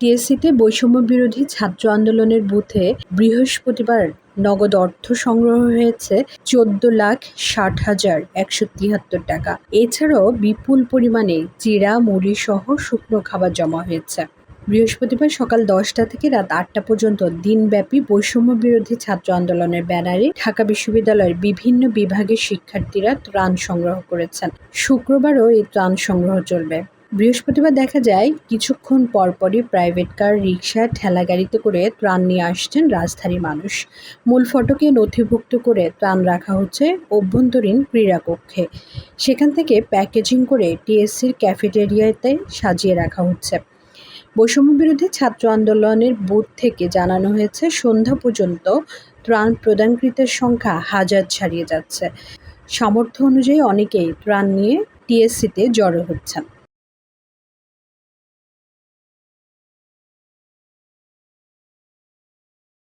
টিএসসিতে বৈষম্য বিরোধী ছাত্র আন্দোলনের বুথে বৃহস্পতিবার নগদ অর্থ সংগ্রহ হয়েছে চোদ্দ লাখ ষাট হাজার একশো তিয়াত্তর টাকা। এছাড়াও বিপুল পরিমাণে চিড়া মুড়ি সহ শুকনো খাবার জমা হয়েছে। বৃহস্পতিবার সকাল দশটা থেকে রাত আটটা পর্যন্ত দিনব্যাপী বৈষম্য বিরোধী ছাত্র আন্দোলনের ব্যানারে ঢাকা বিশ্ববিদ্যালয়ের বিভিন্ন বিভাগের শিক্ষার্থীরা ত্রাণ সংগ্রহ করেছেন। শুক্রবারও এই ত্রাণ সংগ্রহ চলবে। বৃহস্পতিবার দেখা যায়, কিছুক্ষণ পরপরই প্রাইভেট কার রিকশা ঠেলাগাড়িতে করে ত্রাণ নিয়ে আসছেন রাজধানীর মানুষ। মূল ফটকে নথিভুক্ত করে ত্রাণ রাখা হচ্ছে অভ্যন্তরীণ ক্রীড়াকক্ষে। সেখান থেকে প্যাকেজিং করে টিএসসির ক্যাফেটেরিয়াতে সাজিয়ে রাখা হচ্ছে। বৈষম্য বিরোধী ছাত্র আন্দোলনের বুথ থেকে জানানো হয়েছে, সন্ধ্যা পর্যন্ত ত্রাণ প্রদানকৃতের সংখ্যা হাজার ছাড়িয়ে যাচ্ছে। সামর্থ্য অনুযায়ী অনেকেই ত্রাণ নিয়ে টিএসসিতে জড়ো হচ্ছেন।